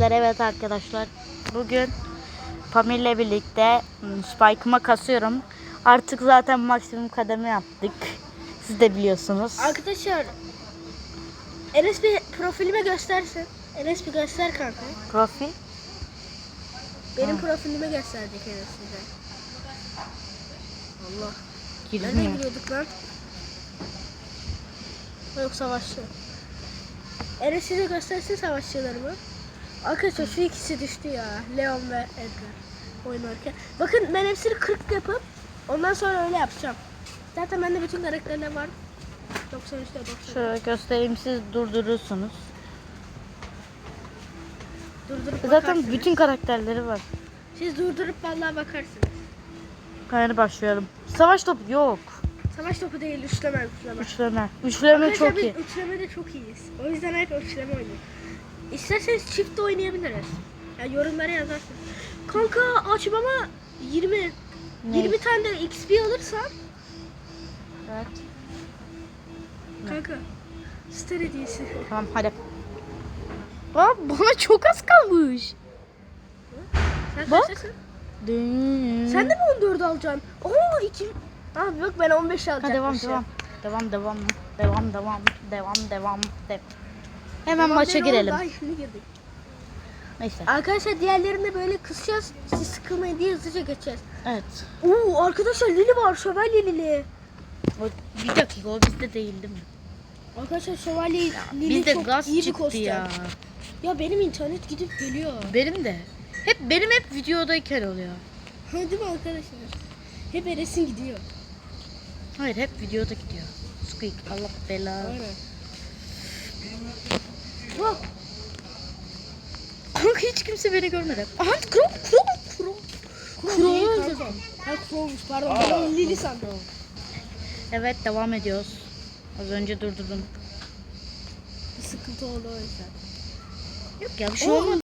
Evet arkadaşlar bugün Pamir ile birlikte hmm, Spike'ıma kasıyorum. Artık zaten maksimum kademe yaptık. Siz de biliyorsunuz. Arkadaşlar Enes bir profilime göstersin. Enes bir göster kanka. Profil. Benim profilime gösterecek Enes bize. Allah. Girmiyor. giriyorduk lan? Ha, Yok savaşçı. Enes size göstersin savaşçılarımı. Arkadaşlar şu ikisi düştü ya. Leon ve Edgar oynarken. Bakın ben hepsini 40 yapıp ondan sonra öyle yapacağım. Zaten bende bütün karakterler var. 93'te 90. Şöyle göstereyim siz durdurursunuz. Durdurup Zaten bakarsınız. bütün karakterleri var. Siz durdurup vallahi bakarsınız. Hadi başlayalım. Savaş topu yok. Savaş topu değil, üçleme, üçleme. Üçleme. Üçleme Arkadaşlar çok iyi. Üçlemede çok iyiyiz. O yüzden hep üçleme oynuyoruz. İsterseniz çift de oynayabiliriz. Yani yorumlara yazarsınız. Kanka açmama 20 Ne? 20 tane de XP alırsan Evet. kanka star hediyesi. Tamam hadi. Aa, bana çok az kalmış. Sen Bak. kaçtasın? Sen de mi 14 alacaksın? Oo 2. Abi yok ben 15 alacağım. Ha, devam devam. Devam devam. Devam devam. Devam devam. devam. Hemen maça girelim. Daha şimdi girdik. Neyse. Arkadaşlar diğerlerinde böyle kısacağız. Siz sıkılmayın diye hızlıca geçeceğiz. Evet. Oo arkadaşlar Lili var. Şövalye Lili. O, bir dakika o bizde değil değil mi? Arkadaşlar şövalye Lili Bizde çok gaz iyi bir çıktı kostüm. ya. Ya benim internet gidip geliyor. Benim de. Hep benim hep videodayken oluyor. Ha değil mi arkadaşlar? Hep Eres'in gidiyor. Hayır hep videoda gidiyor. Squeak Allah bela. Aynen. Kanka hiç kimse beni görmedi. Aha Krom Krom Krom. Crow öldü. Ha Crow'muş pardon. Ben Lili sandım. Evet devam ediyoruz. Az önce durdurdum. Bir sıkıntı oldu o yüzden. Yok ya bir şey olmadı.